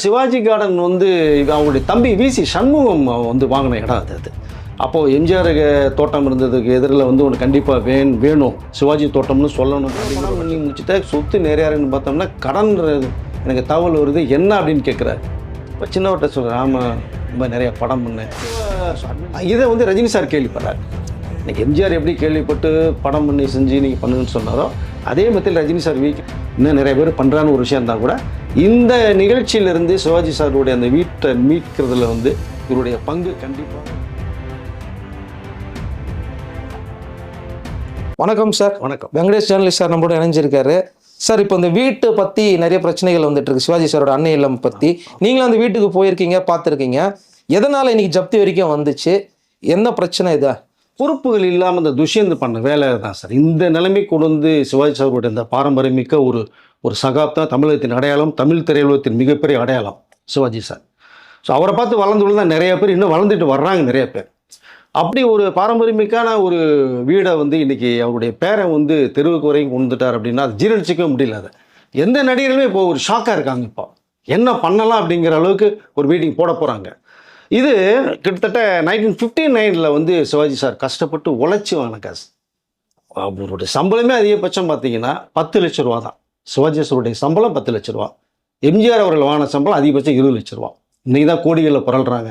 Sivaji garden வந்து அவங்களுடைய தம்பி விசி சண்முகம் வந்து வாங்கின இடம் அது அது. அப்போது எம்ஜிஆருக்கு தோட்டம் இருந்ததுக்கு எதிரில் வந்து ஒன்று கண்டிப்பாக வேணும் வேணும். சிவாஜி தோட்டம்னு சொல்லணும். பணம் பண்ணி முடிச்சுட்டா சொத்து நிறையாருன்னு பார்த்தோம்னா கடன் எனக்கு தகவல் வருது. என்ன அப்படின்னு கேட்குறாரு இப்போ சின்னவர்கிட்ட சொல்கிறேன் ஆமாம் ரொம்ப நிறைய படம் பண்ணேன். இதை வந்து ரஜினி சார் கேள்விப்படுறாரு. எனக்கு எம்ஜிஆர் எப்படி கேள்விப்பட்டு படம் பண்ணி செஞ்சு நீங்கள் பண்ணுங்கன்னு சொன்னாரோ அதே மாதிரி ரஜினி சார் வீக் இன்னும் நிறைய பேர் பண்ணுறான்னு ஒரு விஷயம் இருந்தால் கூட இந்த நிகழ்ச்சியிலிருந்து சிவாஜி சாருடைய அந்த வீட்டை மீட்கிறதுல வந்து இவருடைய பங்கு கண்டிப்பாக வணக்கம் சார். வணக்கம். வெங்கடேஷ் ஜேர்னலிஸ்ட் சார் நம்மளோட இணைஞ்சிருக்காரு. சார் இப்போ இந்த வீட்டை பற்றி நிறைய பிரச்சனைகள் வந்துட்டு இருக்கு. சிவாஜி சாரோட அன்னை இல்லம் பற்றி நீங்களும் அந்த வீட்டுக்கு போயிருக்கீங்க பார்த்துருக்கீங்க. எதனால் இன்னைக்கு ஜப்தி வரைக்கும் வந்துச்சு? என்ன பிரச்சனை இதா? பொறுப்புகள் இல்லாமல் இந்த துஷ்யந்து பண்ண வேலை தான் சார். இந்த நிலைமை கொண்டு வந்து சிவாஜி சாருடைய இந்த பாரம்பரியமிக்க ஒரு ஒரு சகாப்தான் தமிழகத்தின் அடையாளம் தமிழ் திரையுலகத்தின் மிகப்பெரிய அடையாளம் சிவாஜி சார். ஸோ அவரை பார்த்து வளர்ந்து தான் நிறைய பேர் இன்னும் வளர்ந்துட்டு வர்றாங்க நிறைய பேர். அப்படி ஒரு பாரம்பரியமிக்கான ஒரு வீடை வந்து இன்னைக்கு அவருடைய பேரை வந்து தெருவுக்கு வரையும் கொண்டு வந்துட்டார் அப்படின்னா அது ஜீரணிச்சிக்கவே முடியல அதை. எந்த நடிகருமே இப்போ ஒரு ஷாக்காக இருக்காங்க இப்போ. என்ன பண்ணலாம் அப்படிங்கிற அளவுக்கு ஒரு மீட்டிங் போட போகிறாங்க இது கிட்டத்தட்ட நைன்டீன் ஃபிஃப்டி நைனில் வந்து சிவாஜி சார் கஷ்டப்பட்டு உழைச்சி வாங்கின காசு. அவருடைய சம்பளமே அதிகபட்சம் பார்த்தீங்கன்னா பத்து லட்ச ரூபா தான். சிவாஜி சாருடைய சம்பளம் பத்து லட்ச ரூபா. எம்ஜிஆர் அவர்கள் வாங்கின சம்பளம் அதிகபட்சம் இருபது லட்ச ரூபா. இன்றைக்கி தான் கோடிகளில் புரள்றாங்க.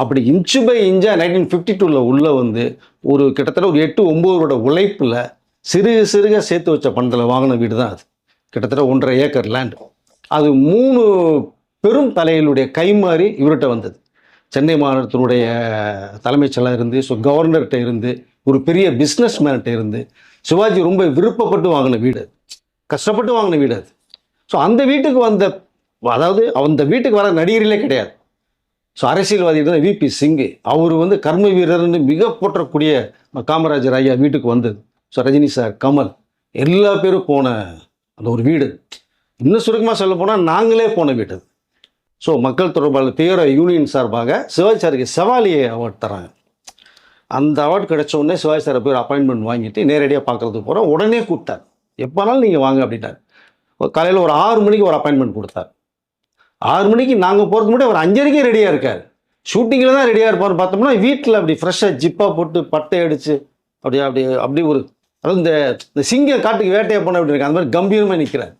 அப்படி இன்ச்சு பை இன்ச்சாக நைன்டீன் ஃபிஃப்டி டூவில் உள்ளே வந்து ஒரு கிட்டத்தட்ட ஒரு எட்டு ஒம்போதோட உழைப்பில் சிறுக சிறுக சேர்த்து வச்ச பணத்தில் வாங்கின வீடு தான் அது. கிட்டத்தட்ட ஒன்றரை ஏக்கர் லேண்ட் அது மூணு பெரும் தலையிலுடைய கைமாறி இவர்கிட்ட வந்தது. சென்னை மாநிலத்தினுடைய தலைமைச் செயலாக இருந்து ஸோ கவர்னர்கிட்ட இருந்து ஒரு பெரிய பிஸ்னஸ் மேன்கிட்ட இருந்து சிவாஜி ரொம்ப விருப்பப்பட்டு வாங்கின வீடு. அது கஷ்டப்பட்டு வாங்கின வீடு அது. ஸோ அந்த வீட்டுக்கு வந்த அதாவது அந்த வீட்டுக்கு வர நடிகர்களே கிடையாது. ஸோ அரசியல்வாதி தான் விபி சிங்கு அவர் வந்து கர்ம வீரர்னு மிக போற்றக்கூடிய காமராஜர் ஐயா வீட்டுக்கு வந்தது. ஸோ ரஜினி சார் கமல் எல்லா பேரும் போன அந்த ஒரு வீடு. இன்னும் சுருக்கமாக சொல்ல போனால் நாங்களே போன வீடு அது. ஸோ மக்கள் தொடர்பாளர் தீவிர யூனியன் சார்பாக சிவாச்சாரிக்கு சாருக்கு செவாலியை அவார்ட் தராங்க அந்த அவார்ட் கிடைச்ச உடனே சிவாஜி போய் அப்பாயின்மெண்ட் வாங்கிட்டு நேரடியாக பார்க்கறதுக்கு போகிறோம் உடனே கூப்பிட்டார். எப்போனாலும் நீங்கள் வாங்க அப்படின்னாரு. காலையில் ஒரு ஆறு மணிக்கு ஒரு அப்பாயின்மெண்ட் கொடுத்தார். ஆறு மணிக்கு நாங்கள் போகிறதுக்கு முன்னாடி அவர் அஞ்சரைக்கே ரெடியாக இருக்கார். ஷூட்டிங்கில் தான் ரெடியாக இருப்பார்னு பார்த்தோம்னா வீட்டில் அப்படி ஃப்ரெஷ்ஷாக ஜிப்பாக போட்டு பட்டை அடித்து அப்படியே அப்படி அப்படி ஒரு அதாவது இந்த இந்த சிங்கம் காட்டுக்கு வேட்டையை போன அப்படி இருக்கு அந்த மாதிரி கம்பீரமாக நிற்கிறார்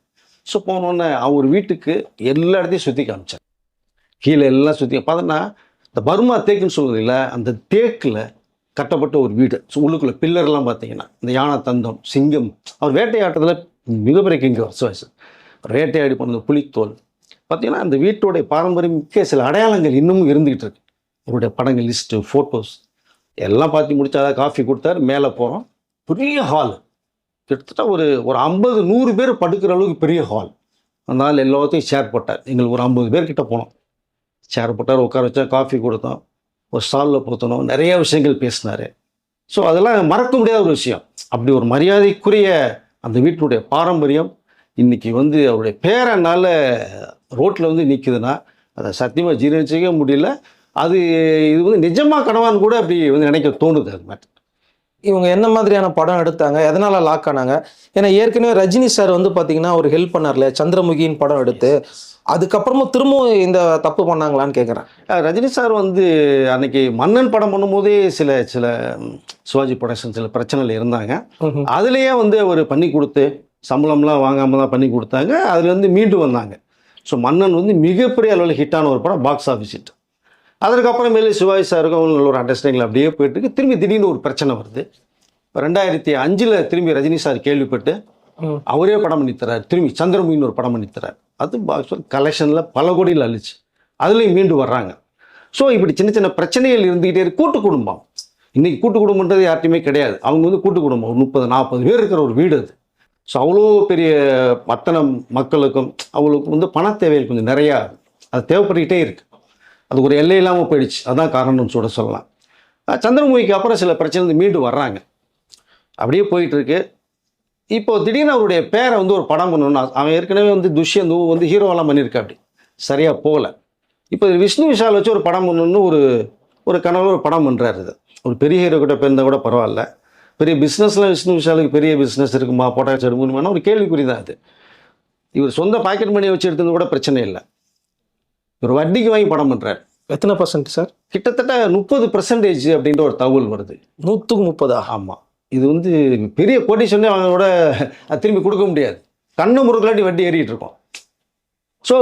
ஸோ போனோடனே அவர் வீட்டுக்கு எல்லா இடத்தையும் சுற்றி காமிச்சார். கீழே எல்லாம் சுற்றி பார்த்தோன்னா இந்த பர்மா தேக்குன்னு சொல்கிறது அந்த தேக்கில் கட்டப்பட்ட ஒரு வீடு. ஸோ உள்ளுக்குள்ள பில்லர்லாம் பார்த்தீங்கன்னா இந்த யானை தந்தம் சிங்கம் அவர் வேட்டையாட்டத்தில் மிகப்பெரிய கிங்க சுவாசு வேட்டையாடி போன புலித்தோல். பார்த்தீங்கன்னா அந்த வீட்டோடைய பாரம்பரியமிக்க சில அடையாளங்கள் இன்னமும் இருந்துக்கிட்டு இருக்கு. அவருடைய படங்கள் லிஸ்ட்டு ஃபோட்டோஸ் எல்லாம் பார்த்து முடிச்சா காஃபி கொடுத்தாரு மேலே போகிறோம் பெரிய ஹால் கிட்டத்தட்ட ஒரு ஒரு ஐம்பது நூறு பேர் படுக்கிற அளவுக்கு பெரிய ஹால் அதனால் எல்லாத்தையும் ஷேர் போட்டார். எங்களுக்கு ஒரு ஐம்பது பேர்கிட்ட போனோம். சேர் போட்டார் உட்கார வச்சா காஃபி கொடுத்தோம் ஒரு ஸ்டாலில் பொருத்தணும் நிறைய விஷயங்கள் பேசினார். ஸோ அதெல்லாம் மறக்க முடியாத ஒரு விஷயம். அப்படி ஒரு மரியாதைக்குரிய அந்த வீட்டினுடைய பாரம்பரியம் இன்றைக்கி வந்து அவருடைய பேரனால் ரோட்டில் வந்து நிற்குதுன்னா அதை சத்தியமாக ஜீரணிச்சிக்க முடியல. அது இது வந்து நிஜமாக கனவான்னு கூட அப்படி வந்து நினைக்க தோணுது அது மாதிரி. இவங்க என்ன மாதிரியான படம் எடுத்தாங்க எதனால லாக் ஆனாங்க? ஏன்னா ஏற்கனவே ரஜினி சார் வந்து பார்த்தீங்கன்னா ஒரு ஹெல்ப் பண்ணார்ல சந்திரமுகின்னு படம் எடுத்து. அதுக்கப்புறமும் திரும்பவும் இந்த தப்பு பண்ணாங்களான்னு கேட்குறேன் ரஜினி சார் வந்து அன்னைக்கு மன்னன் படம் பண்ணும்போதே சில சில சிவாஜி ப்ரொடக்ஷன் சில பிரச்சனைகள் இருந்தாங்க. அதுலேயே வந்து அவர் பண்ணி கொடுத்து சம்பளம்லாம் வாங்காம தான் பண்ணி கொடுத்தாங்க. அதுலேருந்து மீண்டு வந்தாங்க. ஸோ மன்னன் வந்து மிகப்பெரிய அளவில் ஹிட்டான ஒரு படம் பாக்ஸ் ஆஃபீஸ் ஹிட் அதற்கப்புறமேலே சிவாஜி சாருக்கும் அவங்களுக்கு ஒரு அண்டர்ஸ்டாண்டிங் அப்படியே போயிட்டு திரும்பி திடீர்னு ஒரு பிரச்சனை வருது. இப்போ ரெண்டாயிரத்தி அஞ்சில் திரும்பி ரஜினி சார் கேள்விப்பட்டு. அவரே படம் பண்ணி தர்றாரு திரும்பி சந்திரமுகின்னு ஒரு படம் பண்ணி தர்றாரு அது பாக்ஸ் கலெக்ஷனில் பல கோடியில் அழிச்சு அதுலேயும் மீண்டு வர்றாங்க. ஸோ இப்படி சின்ன சின்ன பிரச்சனைகள் இருந்துக்கிட்டே கூட்டு குடும்பம். இன்னைக்கு கூட்டு குடும்பன்றது யார்ட்டையுமே கிடையாது. அவங்க வந்து கூட்டு குடும்பம். ஒரு முப்பது நாற்பது பேர் இருக்கிற ஒரு வீடு அது. ஸோ அவ்வளோ பெரிய அத்தனை மக்களுக்கும் அவங்களுக்கு வந்து பண தேவைகள் கொஞ்சம் நிறையா அது தேவைப்பட்டுக்கிட்டே இருக்கு. அது ஒரு எல்லை இல்லாமல் போயிடுச்சு. அதான் காரணம்னு சொல்ல சொல்லலாம். சந்திரமுகிக்கு அப்புறம் சில பிரச்சனை மீண்டு வர்றாங்க. அப்படியே போயிட்டுருக்கு. இப்போ திடீர்னு அவருடைய பேரை வந்து ஒரு படம் பண்ணணும்னா அவன் ஏற்கனவே வந்து துஷ்யந்து வந்து ஹீரோவெல்லாம் பண்ணியிருக்கா அப்படி. சரியாக போகல. இப்போ விஷ்ணு விஷால் வச்சு ஒரு படம் பண்ணணும்னு ஒரு ஒரு கனவு ஒரு படம் பண்ணுறாரு இது ஒரு பெரிய ஹீரோ கிட்ட பிறந்தா கூட பரவாயில்ல. பெரிய பிஸ்னஸ்லாம் விஷ்ணு விஷாலுக்கு பெரிய பிஸ்னஸ் இருக்குமா போட்டாச்சு எடுக்கணுமானா ஒரு கேள்விக்குறி தான் அது. இவர் சொந்த பாக்கெட் மணியை வச்சு எடுத்தது கூட பிரச்சனை இல்லை. ஒரு வட்டிக்கு வாங்கி படம் பண்ணுறாரு எத்தனை பர்சன்ட் சார் கிட்டத்தட்ட முப்பது பர்சன்டேஜ் அப்படின்ற ஒரு தகவல் வருது. நூற்றுக்கு முப்பதா? ஆமாம் இது வந்து பெரிய கோட்டீஷனே அவங்களோட திரும்பி கொடுக்க முடியாது. கண்ணு முறுக்கலாட்டி வட்டி ஏறிட்டு இருக்கோம். ஸோ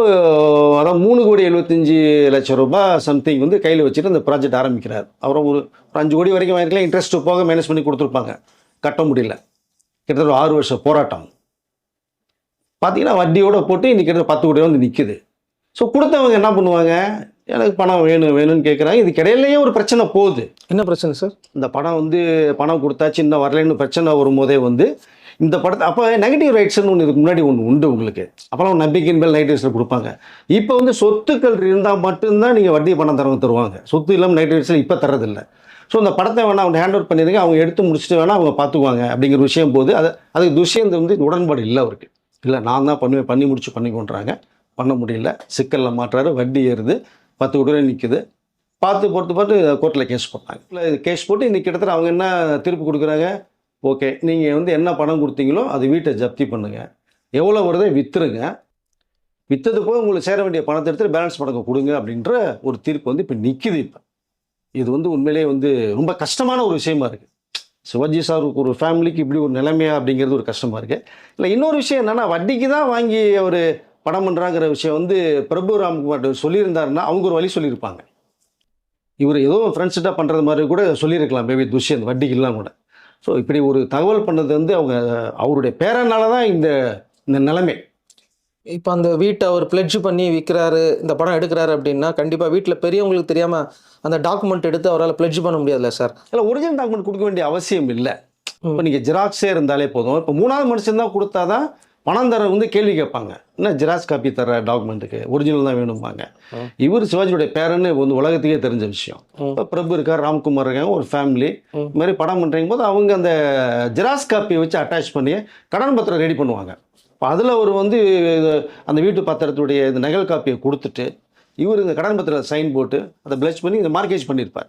அதான் மூணு கோடி எழுபத்தஞ்சி லட்சம் ரூபாய் சம்திங் வந்து கையில் வச்சுட்டு அந்த ப்ராஜெக்ட் ஆரம்பிக்கிறார். அப்புறம் ஒரு ஒரு அஞ்சு கோடி வரைக்கும் வாங்கிக்கலாம் இன்ட்ரெஸ்ட் போக மேனேஜ் பண்ணி கொடுத்துருப்பாங்க. கட்ட முடியல. கிட்டத்தட்ட ஒரு ஆறு வருஷம் போராட்டம். பார்த்தீங்கன்னா வட்டியோட போட்டு இன்னைக்கு கிட்ட பத்து கோடி வந்து நிற்குது ஸோ கொடுத்தவங்க என்ன பண்ணுவாங்க? எனக்கு பணம் வேணும் வேணும்னு கேட்குறாங்க இதுக்கு இடையிலேயே ஒரு பிரச்சனை போகுது. என்ன பிரச்சனை சார் இந்த படம் வந்து பணம் கொடுத்தாச்சு இன்னும் வரலைன்னு பிரச்சனை வரும்போதே வந்து இந்த படத்தை அப்போ நெகட்டிவ் ரைட்ஸ்னு ஒன்று இதுக்கு முன்னாடி ஒன்று உண்டு உங்களுக்கு. அப்போலாம் நம்பிக்கையின் மேல் நெகட்டிவ் ரைட்ஸில் கொடுப்பாங்க. இப்போ வந்து சொத்துக்கள் இருந்தால் மட்டும்தான் நீங்கள் வட்டி பணம் தரவங்க தருவாங்க. சொத்து இல்லாமல் நெகட்டிவ் ரைட்ஸில் இப்போ தரதில்லை ஸோ அந்த படத்தை வேணால் அவங்க ஹேண்ட் ஓவர் பண்ணிடுங்க அவங்க எடுத்து முடிச்சுட்டு வேணால் அவங்க பார்த்துக்குவாங்க அப்படிங்கிற விஷயம் போது அது அதுக்கு துஷ்யந்த் வந்து உடன்பாடு இல்லை அவருக்கு. இல்லை நான் தான் பண்ணுவேன் பண்ணி முடிச்சு பண்ணி கொண்டுறாங்க பண்ண முடியல. சிக்கலில் மாட்டுறாரு வட்டி ஏறுது பத்து கோடி ரூபாய் நிற்குது பார்த்து பொறுத்து பார்த்து கோர்ட்டில் கேஸ் போட்டாங்க. இல்லை கேஸ் போட்டு இன்னைக்கு கிட்டத்தட்ட அவங்க என்ன தீர்ப்பு கொடுக்குறாங்க? ஓகே நீங்கள் வந்து என்ன பணம் கொடுத்தீங்களோ அது வீட்டை ஜப்தி பண்ணுங்கள் எவ்வளோ வருதோ விற்றுருங்க விற்றது போக உங்களுக்கு சேர வேண்டிய பணத்தை எடுத்து பேலன்ஸ் பணத்தை கொடுங்க அப்படின்ற ஒரு தீர்ப்பு வந்து இப்போ நிற்கிது இப்போ. இது வந்து உண்மையிலேயே வந்து ரொம்ப கஷ்டமான ஒரு விஷயமா இருக்குது சிவாஜி சாருக்கு ஒரு ஃபேமிலிக்கு இப்படி ஒரு நிலைமையா அப்படிங்கிறது ஒரு கஷ்டமாக இருக்குது இல்லை இன்னொரு விஷயம் என்னென்னா வட்டிக்கு தான் வாங்கி ஒரு படம் பண்ணுறாங்கிற விஷயம் வந்து பிரபு ராம்குமார் சொல்லியிருந்தாருன்னா அவங்க ஒரு வழி சொல்லியிருப்பாங்க. இவர் ஏதோ ஃப்ரெண்ட்ஸ்கிட்ட பண்ணுறது மாதிரி கூட சொல்லியிருக்கலாம். மேபி துஷ்யந்த் வட்டிக்கு இல்லாம கூட. ஸோ இப்படி ஒரு தகவல் பண்ணது வந்து அவங்க அவருடைய பேரனால தான் இந்த இந்த நிலைமை. இப்போ அந்த வீட்டை அவர் பிளட்ஜ் பண்ணி விற்கிறாரு இந்த படம் எடுக்கிறாரு அப்படின்னா கண்டிப்பாக வீட்டில் பெரியவங்களுக்கு தெரியாமல் அந்த டாக்குமெண்ட் எடுத்து அவரால் பிளட்ஜ் பண்ண முடியாதுல்ல சார்? இல்லை ஒரிஜினல் டாக்குமெண்ட் கொடுக்க வேண்டிய அவசியம் இல்லை. இப்போ நீங்கள் ஜெராக்ஸே இருந்தாலே போதும். இப்போ மூணாவது மனுஷன் தான் கொடுத்தா தான் பணம் தர வந்து கேள்வி கேட்பாங்க. என்ன ஜெராக்ஸ் காப்பி தர டாக்குமெண்ட்டுக்கு? ஒரிஜினல் தான் வேணும்பாங்க. இவர் சிவாஜியோட பேரன்னு வந்து உலகத்துக்கே தெரிஞ்ச விஷயம். இப்போ பிரபு இருக்கார் ராம்குமார் இருக்காங்க ஒரு ஃபேமிலி. இது மாதிரி படம் பண்ணுறீங்க போது அவங்க அந்த ஜெராக்ஸ் காப்பியை வச்சு அட்டாச் பண்ணி கடன் பத்திரம் ரெடி பண்ணுவாங்க. இப்போ அதில் ஒரு வந்து அந்த வீட்டு பத்திரத்துடைய இந்த நகல் காப்பியை கொடுத்துட்டு இவர் இந்த கடன் பத்திரத்தை சைன் போட்டு அதை பிளச் பண்ணி இந்த மார்க்கேஜ் பண்ணியிருப்பார்.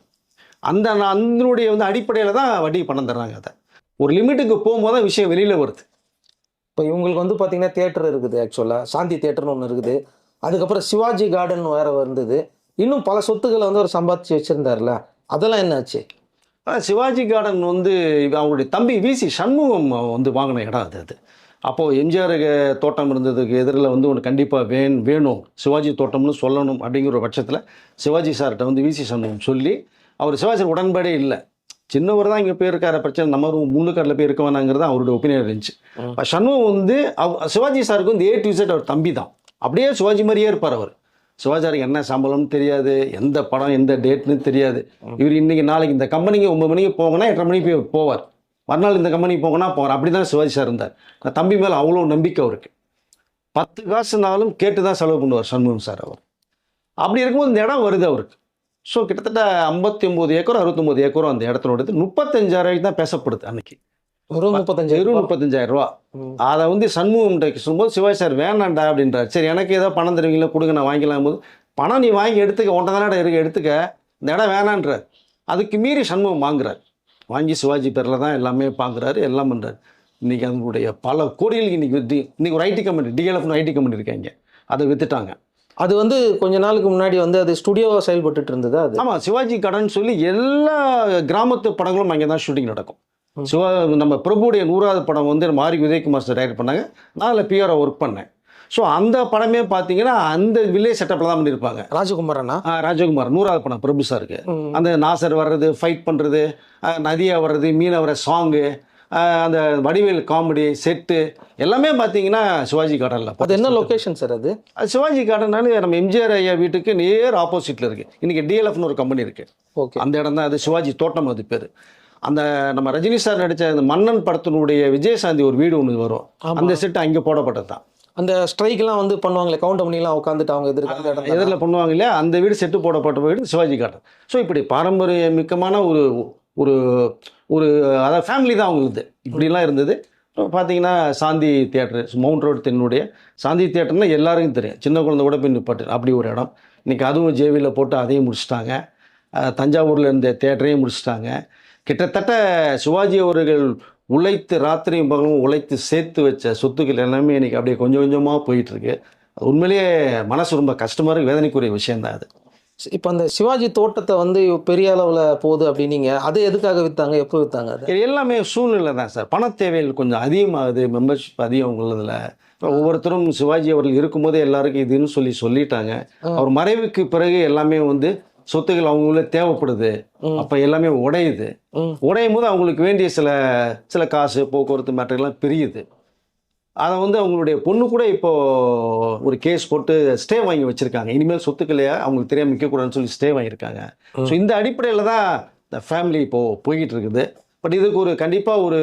அந்த அதனுடைய வந்து அடிப்படையில் தான் வட்டி பணம் தர்றாங்க அதை. ஒரு லிமிட்டுக்கு போகும்போது தான் விஷயம் வெளியில் வருது. இப்போ இவங்களுக்கு வந்து பார்த்திங்கன்னா தேட்டர் இருக்குது ஆக்சுவலாக சாந்தி தேட்டர்னு ஒன்று இருக்குது. அதுக்கப்புறம் சிவாஜி கார்டன் வேறு வந்தது இன்னும் பல சொத்துக்களை வந்து அவர் சம்பாதிச்சு வச்சுருந்தார்ல. அதெல்லாம் என்னாச்சு? சிவாஜி கார்டன் வந்து அவங்களுடைய தம்பி விசி சண்முகம் வந்து வாங்கின இடம் அது அது. அப்போது எம்ஜிஆர் தோட்டம் இருந்ததுக்கு எதிரில் வந்து ஒன்று கண்டிப்பாக வேன் வேணும். சிவாஜி தோட்டம்னு சொல்லணும் அப்படிங்கிற பட்சத்தில் சிவாஜி சார்கிட்ட வந்து விசி சண்முகம் சொல்லி அவர் சிவாஜி உடன்பாடே இல்லை. சின்னவர் தான் இங்கே போயிருக்கார. பிரச்சனை நம்ம ஒரு முன்னுக்காரில் போய் இருக்க வேணாங்கிறது அவருடைய ஒப்பீனியன் இருந்துச்சு. இப்ப சண்முகம் வந்து அவ சிவாஜி சாருக்கு வந்து ஏ டு Z அவர் தம்பி தான். அப்படியே சிவாஜி மாதிரியே இருப்பார் அவர். சிவாஜியாருக்கு என்ன சம்பளம்னு தெரியாது எந்த படம் எந்த டேட்னு தெரியாது. இவர் இன்னைக்கு நாளைக்கு இந்த கம்பெனிக்கு ஒன்பது மணிக்கு போங்கன்னா எட்டரை மணிக்கு போய் போவார். மறுநாள் இந்த கம்பெனிக்கு போங்கன்னா போவார். அப்படி தான் சிவாஜி சார் இருந்தார். தம்பி மேலே அவ்வளோ நம்பிக்கை அவருக்கு. பத்து காசுனாலும் கேட்டு தான் செலவு பண்ணுவார் சண்முகம் சார் அவர். அப்படி இருக்கும்போது இந்த இடம் வருது அவருக்கு. ஸோ கிட்டத்தட்ட ஐம்பத்தி ஒம்பது ஏக்கர் அறுபத்தொம்போது ஏக்கரும் அந்த இடத்தினோடது முப்பத்தஞ்சாயிரம் தான் பேசப்படுது அன்னைக்கு. ஒரு முப்பத்தஞ்சு வெறும் முப்பத்தஞ்சாயிரம் ரூபா. அதை வந்து சண்முகம் சொல்லும்போது சிவாஜி சார் வேணாண்டா அப்படின்றார். சரி எனக்கு ஏதோ பணம் தருவீங்களா? கொடுங்க நான் வாங்கிக்கலாம் போது பணம் நீ வாங்கி எடுத்துக்க ஒன்றரை தானே இருக்கு எடுத்துக்க. இந்த இடம் வேணான்றார். அதுக்கு மீறி சண்முகம் வாங்குறார். வாங்கி சிவாஜி பேரில் தான் எல்லாமே பார்க்குறாரு எல்லாம் பண்ணுறாரு இன்னைக்கு அதனுடைய பல கோடிகளுக்கு இன்னைக்கு வித்து இன்னைக்கு ஒரு ஐடி கம்பெனி டிஎல்எஃப்னு ஐடி கம்பெனி இருக்காங்க அதை வித்துட்டாங்க. அது வந்து கொஞ்ச நாளுக்கு முன்னாடி வந்து அது ஸ்டுடியோவாக செயல்பட்டுட்டு இருந்தது அது? ஆமாம் சிவாஜி கடன் சொல்லி எல்லா கிராமத்து படங்களும் அங்கே தான் ஷூட்டிங் நடக்கும். சிவா நம்ம பிரபுடைய நூறாவது படம் வந்து ஆரி உதயகுமார் சார் டைரக்ட் பண்ணாங்க. நான் அதில் பிஆரை ஒர்க் பண்ணேன். ஸோ அந்த படமே பார்த்தீங்கன்னா அந்த வில்லேஜ் செட்டப்பில் தான் பண்ணியிருப்பாங்க ராஜகுமார் அண்ணா? ஆ, ராஜகுமார் நூறாவது படம் பிரபு சாருக்கு. அந்த நாசர் வர்றது ஃபைட் பண்ணுறது நதியா வர்றது மீனை வர சாங்கு அந்த வடிவேல் காமெடி செட்டு எல்லாமே பார்த்தீங்கன்னா சிவாஜி கார்டனில். அது என்ன லொகேஷன் சார் அது? அது சிவாஜி கார்டனால நம்ம எம்ஜிஆர் ஐயா வீட்டுக்கு நேர் ஆப்போசிட்டில் இருக்குது இன்றைக்கி டிஎல்எஃப்னு ஒரு கம்பெனி இருக்குது ஓகே அந்த இடம் தான் அது சிவாஜி தோட்டம் அது பேர். அந்த நம்ம ரஜினி சார் நடித்த அந்த மன்னன் படத்தினுடைய விஜயசாந்தி ஒரு வீடு ஒன்று வரும். அந்த செட்டு அங்கே போடப்பட்டது தான். அந்த ஸ்ட்ரைக்லாம் வந்து பண்ணுவாங்களே கவுண்ட் பண்ணிலாம் உட்காந்துட்டு அவங்க எதிர்க்க? எதிரில் பண்ணுவாங்க இல்லையா? அந்த வீடு செட்டு போடப்பட்ட வீடு சிவாஜி கார்டன். ஸோ இப்படி பாரம்பரியமிக்கமான ஒரு ஒரு ஒரு அதாவது ஃபேமிலி தான் அவங்களுக்கு. இப்படிலாம் இருந்தது. அப்புறம் பார்த்தீங்கன்னா சாந்தி தியேட்டர் மவுண்ட் ரோடு தென்னுடைய சாந்தி தியேட்டர்னா எல்லாருக்கும் தெரியும். சின்ன குழந்தை கூட போய் நிப்பாட்டு அப்படி ஒரு இடம். இன்றைக்கி அதுவும் ஜேவியில் போட்டு அதையும் முடிச்சிட்டாங்க. தஞ்சாவூரில் இருந்த தேட்டரையும் முடிச்சிட்டாங்க. கிட்டத்தட்ட சிவாஜி அவர்கள் உழைத்து ராத்திரியும் பகலும் உழைத்து சேர்த்து வச்ச சொத்துக்கள் எல்லாமே இன்றைக்கி அப்படியே கொஞ்சம் கொஞ்சமாக போயிட்டுருக்கு உண்மையிலேயே மனசு ரொம்ப கஷ்டமாக இருக்குது வேதனைக்குரிய விஷயந்தான் அது. இப்போ அந்த சிவாஜி தோட்டத்தை வந்து பெரிய அளவில் போகுது அப்படின்னீங்க அது எதுக்காக விற்றாங்க எப்போ விற்றாங்க அது? எல்லாமே சூழ்நிலை தான் சார். பண தேவைகள் கொஞ்சம் அதிகமாகுது மெம்பர்ஷிப் அதிகம் இப்போ ஒவ்வொருத்தரும் சிவாஜி அவர்கள் இருக்கும்போதே எல்லாருக்கும் இதுன்னு சொல்லி சொல்லிட்டாங்க. அவர் மறைவுக்கு பிறகு எல்லாமே வந்து சொத்துக்கள் அவங்களே தேவைப்படுது. அப்போ எல்லாமே உடையுது. உடையும் போது அவங்களுக்கு வேண்டிய சில சில காசு போக்குவரத்து மேட்டர்லாம் பிரியுது. அதை வந்து அவங்களுடைய பொண்ணு கூட இப்போ ஒரு கேஸ் போட்டு ஸ்டே வாங்கி வச்சிருக்காங்க. இனிமேல் சொத்துக்களையா அவங்களுக்கு தெரியாம விற்கக்கூடாதுன்னு சொல்லி ஸ்டே வாங்கியிருக்காங்க. ஸோ இந்த அடிப்படையில் தான் இந்த ஃபேமிலி இப்போ போய்கிட்டு இருக்குது பட் இதுக்கு ஒரு கண்டிப்பாக ஒரு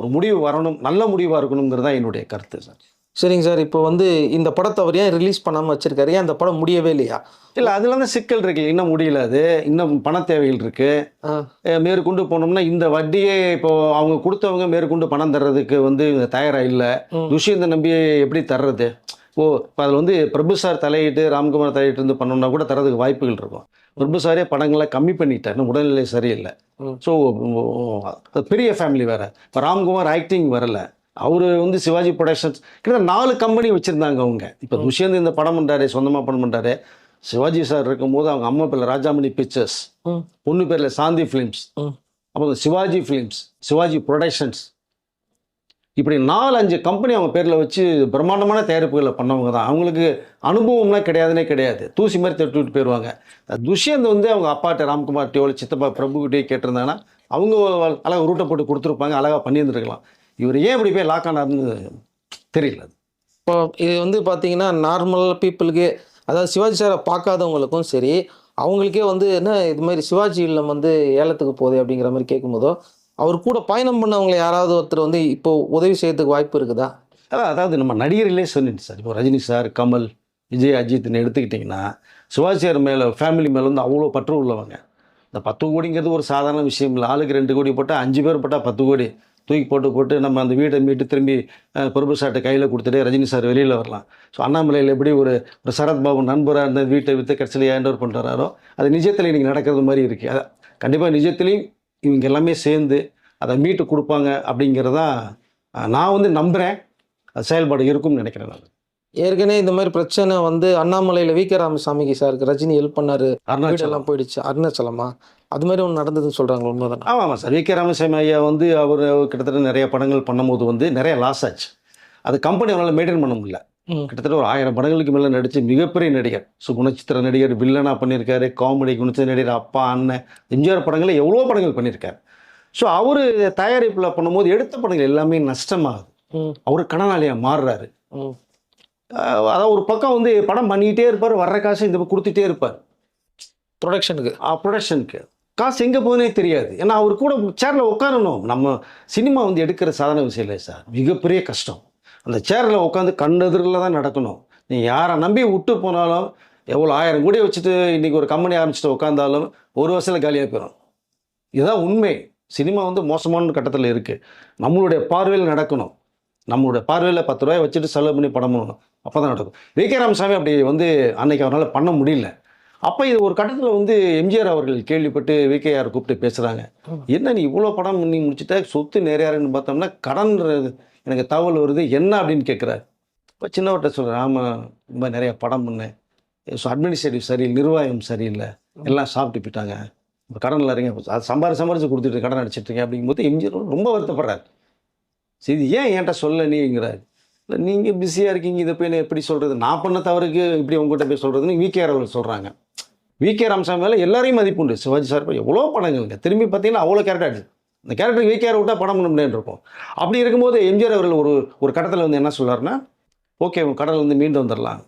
ஒரு முடிவு வரணும் நல்ல முடிவாக இருக்கணுங்கிறது தான் என்னுடைய கருத்து சார். சரிங்க சார் இப்போ வந்து இந்த படத்தை அவர் ஏன் ரிலீஸ் பண்ணாமல் வச்சிருக்காரு? ஏன் அந்த படம் முடியவே இல்லையா? இல்லை அதில் தான் சிக்கல் இருக்கு. இன்னும் முடியல அது. இன்னும் பண தேவைகள் இருக்குது மேற்கொண்டு போனோம்னா இந்த வட்டியே இப்போ அவங்க கொடுத்தவங்க மேற்கொண்டு பணம் தர்றதுக்கு வந்து தயாரா இல்லை. துஷ்யந்த நம்பி எப்படி தர்றது? ஓ இப்போ அதில் வந்து பிரபு சார் தலையிட்டு ராம்குமார் தலையிட்டு இருந்து பண்ணோம்னா கூட தரதுக்கு வாய்ப்புகள் இருக்கும். பிரபு சாரே படங்களை கம்மி பண்ணிட்டார் இன்னும் உடல்நிலை சரியில்லை. ஸோ பெரிய ஃபேமிலி வேற. இப்போ ராம்குமார் ஆக்டிங் வரல. அவர் வந்து சிவாஜி ப்ரொடக்ஷன்ஸ் கிட்டத்தட்ட நாலு கம்பெனி வச்சுருந்தாங்க அவங்க. இப்போ துஷ்யந்த் இந்த படம் பண்ணுறாரு சொந்தமாக படம் பண்ணுறாரு சிவாஜி சார் இருக்கும்போது அவங்க அம்மா பேரில் ராஜாமணி பிக்சர்ஸ் பொண்ணு பேரில் சாந்தி ஃபிலிம்ஸ் அப்புறம் சிவாஜி ஃபிலிம்ஸ் சிவாஜி ப்ரொடக்ஷன்ஸ் இப்படி நாலு அஞ்சு கம்பெனி அவங்க பேரில் வச்சு பிரம்மாண்டமான தயாரிப்புகளை பண்ணவங்க தான். அவங்களுக்கு அனுபவம்லாம் கிடையாதுனே கிடையாது. தூசி மாதிரி தட்டி விட்டு போயிடுவாங்க துஷ்யந்த் வந்து அவங்க அப்பாட்ட ராம்குமார்ட்டியோ இல்லை சித்தப்பா பிரபுகிட்டே கேட்டிருந்தாங்கன்னா அவங்க அழகாக ரூட்டை போட்டு கொடுத்துருப்பாங்க அழகாக பண்ணியிருந்துருக்கலாம். இவர் ஏன் இப்படி போய் லாக் ஆனார்னு தெரியல. இப்போ இது வந்து பார்த்தீங்கன்னா நார்மல் பீப்புளுக்கு அதாவது சிவாஜி சாரை பார்க்காதவங்களுக்கும் சரி அவங்களுக்கே வந்து என்ன இது மாதிரி சிவாஜி இல்லம் வந்து ஏலத்துக்கு போகுது அப்படிங்கிற மாதிரி கேட்கும்போதோ அவர் கூட பயணம் பண்ணவங்களை யாராவது ஒருத்தர் வந்து இப்போ உதவி செய்யறதுக்கு வாய்ப்பு இருக்குதா? அதான் அதாவது நம்ம நடிகர்களே சொல்லிட்டு சார். இப்போ ரஜினி சார் கமல் விஜய் அஜித்னு எடுத்துக்கிட்டிங்கன்னா சிவாஜி சார் மேலே ஃபேமிலி மேலே வந்து அவ்வளோ பற்று உள்ளவங்க. இந்த பத்து கோடிங்கிறது ஒரு சாதாரண விஷயம் இல்லை. ஆளுக்கு ரெண்டு கோடி போட்டால் அஞ்சு பேர் போட்டால் பத்து கோடி. தூக்கி போட்டு போட்டு நம்ம அந்த வீட்டை மீட்டு திரும்பி அஹ், பிரபு கையில் கொடுத்துட்டு ரஜினி சார் வெளியில் வரலாம். ஸோ அண்ணாமலையில் எப்படி ஒரு ஒரு சரத்பாபு நண்பராக இருந்த வீட்டை விற்று கடைசியில் ஏண்டவர் பண்ணுறாரோ அது நிஜத்தில் இன்றைக்கி நடக்கிறது மாதிரி இருக்குது அதை கண்டிப்பாக நிஜத்துலேயும் இவங்க எல்லாமே சேர்ந்து அதை மீட்டு கொடுப்பாங்க அப்படிங்கிறதான் நான் வந்து நம்புகிறேன் அது செயல்பாடு இருக்கும்னு நினைக்கிறேன் நான். ஏற்கனவே இந்த மாதிரி பிரச்சனை வந்து அண்ணாமலையில் வி. கே. ராமசாமிக்கு சாருக்கு ரஜினி ஹெல்ப் பண்ணாரு. அருணாச்சலம். வீடெல்லாம் போயிடுச்சு. அருணாச்சலமா? அது மாதிரி ஒன்று நடந்ததுன்னு சொல்கிறாங்க உண்மைதானே? ஆமாம் ஆமாம் சார். வி. கே. ராமசாமி ஐயா வந்து அவர் கிட்டத்தட்ட நிறைய படங்கள் பண்ணும்போது வந்து நிறைய லாஸ் ஆச்சு. அது கம்பெனி அவரால் மெயின்டைன் பண்ண முடியல. கிட்டத்தட்ட ஒரு ஆயிரம் படங்களுக்கு மேலே நடித்து மிகப்பெரிய நடிகர். ஸோ குணச்சித்திர நடிகர் வில்லனாக பண்ணியிருக்காரு காமெடி குணச்சித்திர நடிகர் அப்பா அண்ணன் எம்ஜிஆர் படங்களை எவ்வளோ படங்கள் பண்ணியிருக்காரு. ஸோ அவர் தயாரிப்பில் பண்ணும்போது எடுத்த படங்கள் எல்லாமே நஷ்டமாகுது. அவர் கடனாளியாக மாறுறாரு. அதாவது ஒரு பக்கம் வந்து படம் பண்ணிக்கிட்டே இருப்பார் வர்ற காசு இந்த கொடுத்துட்டே இருப்பார். ப்ரொடக்ஷனுக்கு ப்ரொடக்ஷனுக்கு காசு எங்கே போகுதுனே தெரியாது. ஏன்னா அவர் கூட சேரில் உட்காரணும். நம்ம சினிமா வந்து எடுக்கிற சாதாரண விஷயம் இல்லை சார் மிகப்பெரிய கஷ்டம். அந்த சேரில் உட்காந்து கண்ணெதிரில் தான் நடக்கணும். நீ யாரை நம்பி விட்டு போனாலும் எவ்வளோ ஆயிரம் கோடி வச்சுட்டு இன்றைக்கி ஒரு கம்பெனி ஆரம்பிச்சுட்டு உட்காந்தாலும் ஒரு வருஷத்தில் காலியாக போயிடும் இதுதான் உண்மை. சினிமா வந்து மோசமான கட்டத்தில் இருக்குது நம்மளுடைய பார்வையில் நடக்கணும். நம்மளுடைய பார்வையில் பத்து ரூபாய் வச்சுட்டு செலவு பண்ணி படம் பண்ணணும். அப்போ தான் நடக்கும். வி கே ராமசாமி அப்படி வந்து அன்னைக்கு அவரால் பண்ண முடியல. அப்போ இது ஒரு கட்டத்தில் வந்து எம்ஜிஆர் அவர்கள் கேள்விப்பட்டு விகேஆர் கூப்பிட்டு பேசுகிறாங்க என்ன நீ இவ்வளோ படம் பண்ணி முடிச்சுட்ட? சொத்து நிறையாருன்னு பார்த்தோம்னா கடன் எனக்கு தகவல் வருது என்ன அப்படின்னு கேட்குறாரு இப்போ சின்னவர்கிட்ட சொல்கிறேன் ஆமாம் ரொம்ப நிறைய படம் பண்ணேன். ஸோ அட்மினிஸ்ட்ரேட்டிவ் சரியில்லை நிர்வாகம் சரியில்லை எல்லாம் சாப்பிட்டு போயிட்டாங்க. இப்போ கடனில் இருங்க அது சம்பாரி சம்பாரிச்சு கொடுத்துட்டு கடன் அடிச்சிட்டு இருக்கேன் அப்படிங்கும்போது எம்ஜிஆர் ரொம்ப வருத்தப்படுறாரு. சரி ஏன் என்கிட்ட சொல்ல நீங்கிறாரு இல்லை நீங்கள் பிஸியாக இருக்கீங்க இதை போய் நான் எப்படி சொல்கிறது நான் பண்ண தவறுக்கு இப்படி உங்கள்கிட்ட போய் சொல்கிறதுன்னு விகேஆர் அவர்கள் சொல்கிறாங்க விகே ராமசாமி மேலே எல்லாரையும் மதிப்பு உண்டு. சிவாஜி சார் எவ்வளோ படங்கள்ங்க திரும்பி பார்த்தீங்கன்னா அவ்வளோ கேரக்டர் ஆயிடுச்சு. அந்த கேரக்டர் விகேஆர் விட்டால் படம் பண்ண இருக்கும். அப்படி இருக்கும்போது எம்ஜிஆர் அவர்கள் ஒரு ஒரு கட்டத்தில் வந்து என்ன சொல்கிறாருன்னா ஓகே உங்கள் கடல் வந்து மீண்டு வந்துடலாம்.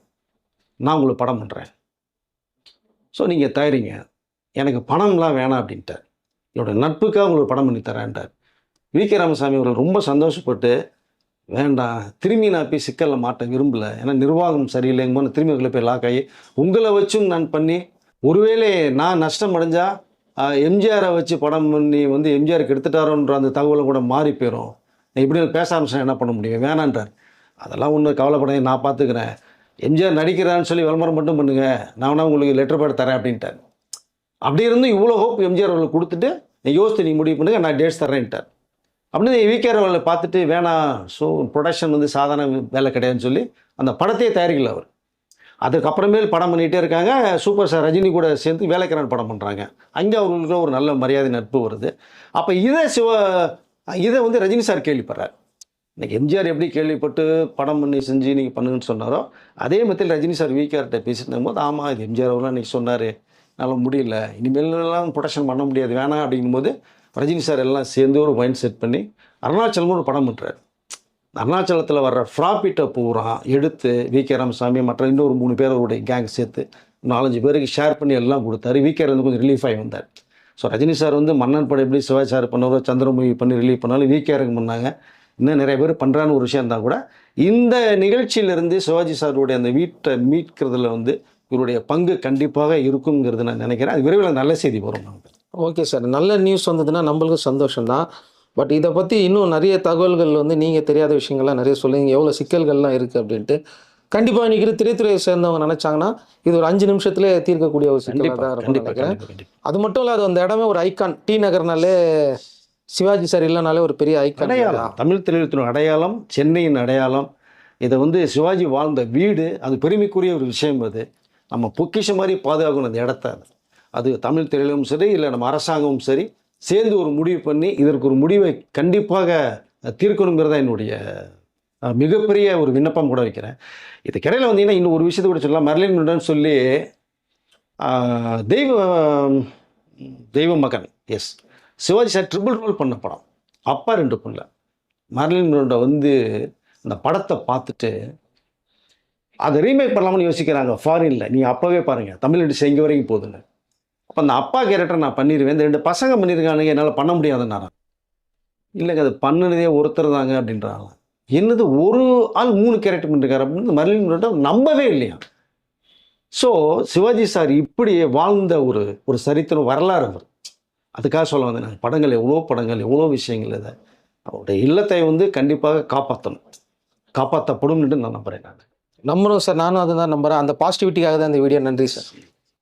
நான் உங்களுக்கு படம் பண்ணுறேன் ஸோ நீங்கள் தயாரிங்க. எனக்கு பணம்லாம் வேணாம் அப்படின்ட்டார். என்னோட நட்புக்காக உங்களுக்கு படம் பண்ணி தரேன்ட்டார். வி கே ராமசாமி அவர்கள் ரொம்ப சந்தோஷப்பட்டு வேண்டாம் திரும்பி நான் போய் சிக்கலில் மாட்ட விரும்பலை. ஏன்னா நிர்வாகம் சரியில்லைங்க போது திரும்பி உங்களை போய் லாக் ஆகி உங்களை வச்சும் நான் பண்ணி ஒருவேளை நான் நஷ்டம் அடைஞ்சால் எம்ஜிஆரை வச்சு படம் பண்ணி வந்து எம்ஜிஆருக்கு எடுத்துட்டாரோன்ற அந்த தகவலும் கூட மாறி போயிடும் நான் இப்படி பேச ஆரம்பிச்சா என்ன பண்ண முடியும்? வேணான்றார். அதெல்லாம் ஒன்றும் கவலைப்படாதீங்க நான் பார்த்துக்கிறேன். எம்ஜிஆர் நடிக்கிறான்னு சொல்லி விளம்பரம் மட்டும் பண்ணுங்கள் நான் வேணா உங்களுக்கு லெட்டர் பேட் தரேன் அப்படின்ட்டார். அப்படி இருந்தும் இவ்வளோ ஹோப் எம்ஜிஆர் அவர்களுக்கு கொடுத்துட்டு யோசித்து நீ முடிவு பண்ணுங்க நான் டேட்ஸ் தரேன்ட்டார் அப்படின்னு விகேஆர் அவர்களை பார்த்துட்டு வேணாம் ஸோ ப்ரொடக்ஷன் வந்து சாதாரண வேலை கிடையாதுன்னு சொல்லி அந்த படத்தையே தயாரிக்கல அவர். அதுக்கப்புறமேல் படம் பண்ணிகிட்டே இருக்காங்க. சூப்பர் ஸ்டார் ரஜினி கூட சேர்ந்து வேலைக்காரன் படம் பண்ணுறாங்க அங்கே அவங்களுக்கு ஒரு நல்ல மரியாதை நட்பு வருது. அப்போ இதை சிவ இதை வந்து ரஜினி சார் கேள்விப்படுறார். இன்றைக்கி எம்ஜிஆர் எப்படி கேள்விப்பட்டு படம் பண்ணி செஞ்சு நீங்கள் பண்ணுங்கன்னு சொன்னாரோ அதே மாதிரி ரஜினி சார் விகேஆர்கிட்ட பேசிட்டு போது ஆமாம் இது எம்ஜிஆர் அவர்லாம் இன்னைக்கு சொன்னார். என்னால் முடியல. இனிமேல்லாம் ப்ரொடக்ஷன் பண்ண முடியாது. வேணாம் அப்படிங்கும்போது ரஜினி சார் எல்லாம் சேர்ந்து ஒரு மைண்ட் செட் பண்ணி அருணாச்சலம் ஒரு படம் பண்ணுறாரு அருணாச்சலத்தில் வர்ற ப்ராஃபிட்டை பூரா எடுத்து வி கே ராமசாமி மற்ற இன்னொரு மூணு பேரோடைய கேங் சேர்த்து நாலஞ்சு பேருக்கு ஷேர் பண்ணி எல்லாம் கொடுத்தாரு. வி கே வந்து கொஞ்சம் ரிலீஃப் ஆகி வந்தார். ஸோ ரஜினி சார் வந்து மன்னன் படம் எப்படி சிவாஜி சார் சந்திரமுகி பண்ணி ரிலீஃப் பண்ணாலும் வி கே பண்ணாங்க இன்னும் நிறைய பேர் பண்ணுறான்னு ஒரு விஷயம் இருந்தால் கூட இந்த நிகழ்ச்சியிலேருந்து சிவாஜி சாருடைய அந்த வீட்டை மீட்கிறதுல வந்து இவருடைய பங்கு கண்டிப்பாக இருக்குங்கிறது நான் நினைக்கிறேன். அது விரைவில் நல்ல செய்தி வரும். நமக்கு ஓகே சார் நல்ல நியூஸ் வந்ததுன்னா நம்மளுக்கும் சந்தோஷம் தான் பட் இதை பற்றி இன்னும் நிறைய தகவல்கள் வந்து நீங்கள் தெரியாத விஷயங்கள்லாம் நிறைய சொல்லுங்க. எவ்வளோ சிக்கல்கள்லாம் இருக்குது அப்படின்ட்டு. கண்டிப்பாக இன்னைக்கு இரு திரைத்துறையை சேர்ந்தவங்க நினச்சாங்கன்னா இது ஒரு அஞ்சு நிமிஷத்துல தீர்க்கக்கூடிய ஒரு சிக்கலாக தான் இருக்கும் நினைக்கிறேன். அது மட்டும் இல்லாத அந்த இடமே ஒரு ஐகான் டி நகர்னாலே சிவாஜி சார் இல்லைனாலே ஒரு பெரிய ஐகான் அடையாளம். தமிழ் திரையுலகத்தின் அடையாளம் சென்னையின் அடையாளம். இதை வந்து சிவாஜி வாழ்ந்த வீடு அது பெருமைக்குரிய ஒரு விஷயம் அது. நம்ம பொக்கிஷம் மாதிரி பாதுகாக்கணும் அந்த இடத்த. அது. தமிழ் திரையிலும் சரி இல்லை நம்ம அரசாங்கமும் சரி சேர்ந்து ஒரு முடிவு பண்ணி இதற்கு ஒரு முடிவை கண்டிப்பாக தீர்க்கணுங்கிறதா என்னுடைய மிகப்பெரிய ஒரு விண்ணப்பம் கூட வைக்கிறேன். இதுக்கிடையில் வந்தீங்கன்னா இன்னும் ஒரு விஷயத்தை கூட சொல்லலாம். மெர்லின் முருகன் சொல்லி Deiva Deiva Magan yes Sivaji sir triple role பண்ண படம். அப்பா ரெண்டு பொண்ணு மர்லின் முண்டை வந்து அந்த படத்தை பார்த்துட்டு அதை ரீமேக் பண்ணலாம்னு யோசிக்கிறாங்க. ஃபாரினில் நீ அப்போவே பாருங்கள் தமிழ் இண்டஸ்ட்ரி எங்கே வரைக்கும் போகுதுன்னு. அப்போ அந்த அப்பா கேரக்டர் நான் பண்ணிடுவேன் இந்த ரெண்டு பசங்க பண்ணியிருக்கானுங்க என்னால் பண்ண முடியாதுன்னாரா? இல்லைங்க அது பண்ணுனதே ஒருத்தர் தாங்க அப்படின்றாங்க. என்னது ஒரு ஆள் மூணு கேரக்டர் பண்ணிருக்காரு அப்படின்னு மர்லின் நம்பவே இல்லையா? ஸோ சிவாஜி சார் இப்படி வாழ்ந்த ஒரு ஒரு சரித்திரம் வரலாறு அவர். அதுக்காக சொல்ல வந்தேன் நான் படங்கள் எவ்வளோ படங்கள் எவ்வளோ விஷயங்கள் இதை. அவருடைய இல்லத்தை வந்து கண்டிப்பாக காப்பாற்றணும் காப்பாற்றப்படும் நான் நம்புகிறேன் நான். நம்புறோம் சார் நானும் அதை தான் நம்புறேன். அந்த பாசிட்டிவிட்டிக்காக தான் இந்த வீடியோ நன்றி சார்